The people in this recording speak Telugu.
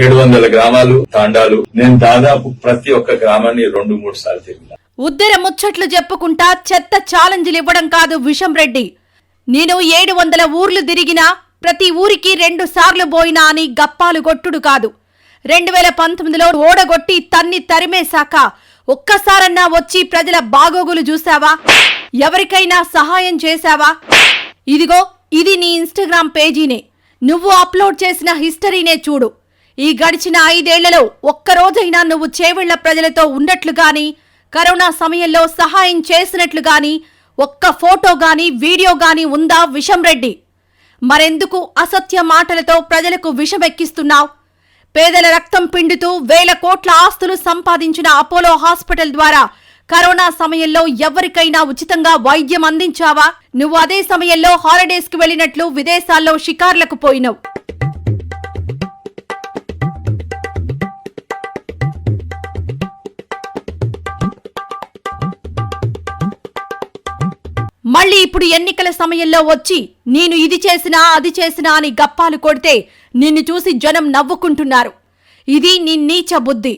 ఏడు వందల గ్రామాలు తాండాలు. నేను దాదాపు ప్రతి ఒక్క గ్రామాన్ని రెండు మూడు సార్లు తిరిగిన. ఉద్దర ముచ్చట్లు చెప్పుకుంటా చెత్త ఛాలెంజ్లు ఇవ్వడం కాదు విషం రెడ్డి. నేను ఏడు వందల ఊర్లు తిరిగినా ప్రతి ఊరికి రెండు సార్లు పోయినా అని గప్పాలు గొట్టుడు కాదు. రెండు వేల పంతొమ్మిదిలో ఓడగొట్టి తన్ని తరిమేశాక ఒక్కసారన్నా వచ్చి ప్రజల బాగోగులు చూసావా ఎవరికైనా సహాయం చేశావా? ఇదిగో ఇది నీ ఇన్స్టాగ్రామ్ పేజీనే. నువ్వు అప్లోడ్ చేసిన హిస్టరీనే చూడు. ఈ గడిచిన ఐదేళ్ళలో ఒక్కరోజైనా నువ్వు చేవెళ్ళ ప్రజలతో ఉన్నట్లుగాని కరోనా సమయంలో సహాయం చేసినట్లుగాని ఒక్క ఫోటో గాని వీడియో గాని ఉందా విషం రెడ్డి? మరెందుకు అసత్య మాటలతో ప్రజలకు విషమెక్కిస్తున్నావు? పేదల రక్తం పిండుతూ వేల కోట్ల ఆస్తులు సంపాదించిన అపోలో హాస్పిటల్ ద్వారా కరోనా సమయంలో ఎవరికైనా ఉచితంగా వైద్యం అందించావా? నువ్వు అదే సమయంలో హాలిడేస్కి వెళ్ళినట్లు విదేశాల్లో షికార్లకు పోయినావు. మళ్ళీ ఇప్పుడు ఎన్నికల సమయంలో వచ్చి నేను ఇది చేసినా అది చేసినా అని గప్పాలు కొడితే నిన్ను చూసి జనం నవ్వుకుంటున్నారు. ఇది నీ నీచ బుద్ధి